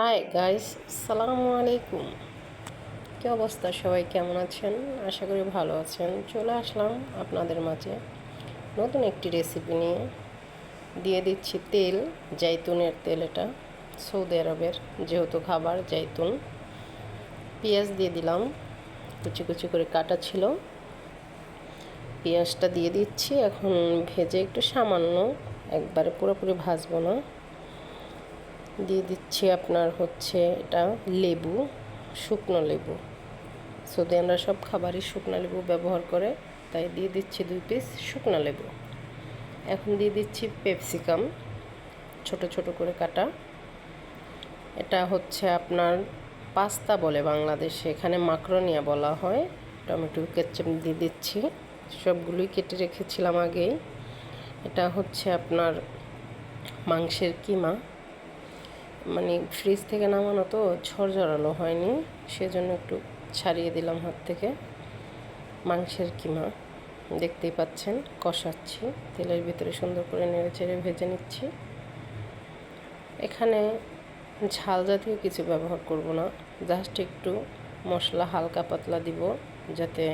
Hi guys আসসালামু আলাইকুম কী অবস্থা? সবাই কেমন আছেন? আশা করি ভালো আছেন। চলে আসলাম আপনাদের মাঝে নতুন একটি রেসিপি নিয়ে। দিয়ে দিচ্ছি তেল, জাইতুনের তেল এটা, সৌদি আরবের যেহেতু খাবার, জাইতুন। পেঁয়াজ দিয়ে দিলাম, কুচি কুচি করে কাটা ছিল। পেঁয়াজটা দিয়ে দিচ্ছি। এখন ভেজে একটু সামান্য, একবারে পুরোপুরি ভাজবো না। দিয়ে দিচ্ছি আপনার হচ্ছে এটা লেবু, শুকনো লেবু। সৌদি আমরা সব খাবারই শুকনো লেবু ব্যবহার করে তাই দিয়ে দিচ্ছি দুই পিস শুকনো লেবু। এখন দিয়ে দিচ্ছি পেপসিকাম ছোট ছোট করে কাটা। এটা হচ্ছে আপনার পাস্তা বলে বাংলাদেশে, এখানে মাকরনিয়া বলা হয়। টমেটো কেচাপ দিয়ে দিচ্ছি। সবগুলোই কেটে রেখেছিলাম আগেই। এটা হচ্ছে আপনার মাংসের কিমা। মানে ফ্রিজ থেকে নামানো তো ঝরঝরালো হয়নি, সেজন্য একটু ছাড়িয়ে দিলাম হাত থেকে। মাংসের কিমা, দেখতেই পাচ্ছেন, কষাচ্ছি, তেলের ভিতরে সুন্দর করে নেড়ে চেড়ে ভেজে নিচ্ছি। এখানে ঝাল জাতীয় কিছু ব্যবহার করব না জাস্ট একটু মশলা হালকা পাতলা দিব, যাতে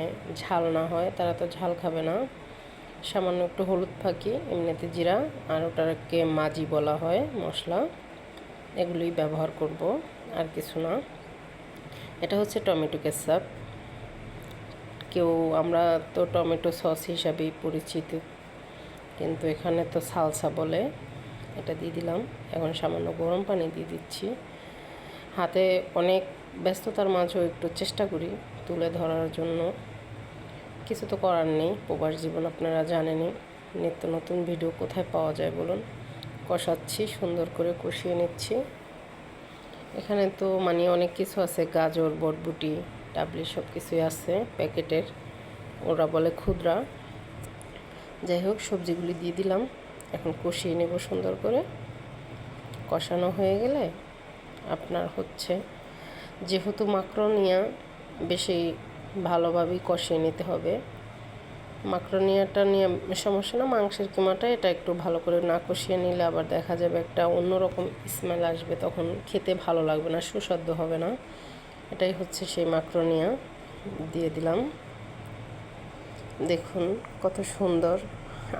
ঝাল না হয়, তারা তো ঝাল খাবে না। সামান্য একটু হলুদ ফাঁকি, এমনিতে জিরা, আর ওটাকে মাজি বলা হয়, মশলা। এগুলোই ব্যবহার করব, আর কিছু না। এটা হচ্ছে টমেটো কেচাপ। কেউ, আমরা তো টমেটো সস হিসাবেই পরিচিত, কিন্তু এখানে তো সালসা বলে, এটা দিয়ে দিলাম। এখন সামান্য গরম পানি দিয়ে দিচ্ছি। হাতে অনেক ব্যস্ততার মাঝেও একটু চেষ্টা করি তুলে ধরার জন্য। কিছু তো করার নেই, প্রবাস জীবন আপনারা জানেনই। নিত্য নতুন ভিডিও কোথায় পাওয়া যায় বলুন। কষাচ্ছি, সুন্দর করে কষিয়ে নিচ্ছি। এখানে তো মানে অনেক কিছু আছে, গাজর, বটবুটি, ডাবলি সব কিছুই আছে প্যাকেটের, ওরা বলে ক্ষুদ্রা। যাই হোক, সবজিগুলি দিয়ে দিলাম। এখন কষিয়ে নেব সুন্দর করে। কষানো হয়ে গেলে আপনার হচ্ছে যেহেতু মাকরনিয়া বেশি ভালোভাবেই কষিয়ে নিতে হবে মাকরোনিয়াটা নিয়ে সমস্যা না, মাংসের কিমাটা এটা একটু ভালো করে না কষিয়ে নিলে আবার দেখা যাবে একটা অন্যরকম স্মেল আসবে, তখন খেতে ভালো লাগবে না, সুস্বাদু হবে না। এটাই হচ্ছে সেই মাকরোনিয়া, দিয়ে দিলাম। দেখুন কত সুন্দর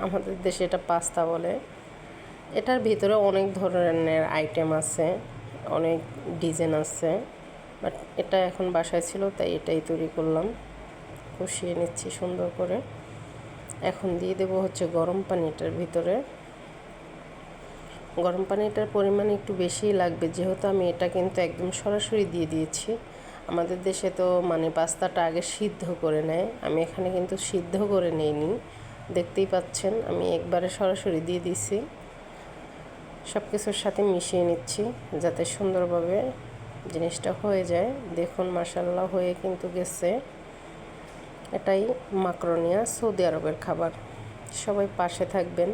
আমাদের দেশে এটা পাস্তা বলে। এটার ভিতরে অনেক ধরনের আইটেম আছে, অনেক ডিজাইন আছে বাট এটা এখন বাসায় ছিল, তাই এটাই তৈরি করলাম। কষিয়ে নিচ্ছি সুন্দর করে। এখন দিয়ে দেব হচ্ছে গরম পানিটার ভিতরে। গরম পানিটার পরিমাণ একটু বেশিই লাগবে, যেহেতু আমি এটা কিন্তু একদম সরাসরি দিয়ে দিয়েছি। আমাদের দেশে তো মানে পাস্তাটা আগে সিদ্ধ করে নেয়। আমি এখানে কিন্তু সিদ্ধ করে নেইনি, দেখতেই পাচ্ছেন, আমি একবারে সরাসরি দিয়ে দিছি সব কিছুর সাথে মিশিয়ে নিচ্ছি, যাতে সুন্দরভাবে জিনিসটা হয়ে যায়। দেখুন মাসাল্লাহ হয়ে কিন্তু গেছে। এটাই মাকরনিয়া সৌদি আরবের খাবার। সবাই পাশে থাকবেন।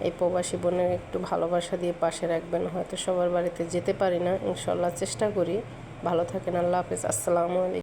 এই প্রবাসী বোনের একটু ভালোবাসা দিয়ে পাশে রাখবেন। হয়তো সবার বাড়িতে যেতে পারি না। ইনশাল্লাহ চেষ্টা করি। ভালো থাকেন। আল্লাহ হাফিজ। আসসালামু আলাইকুম।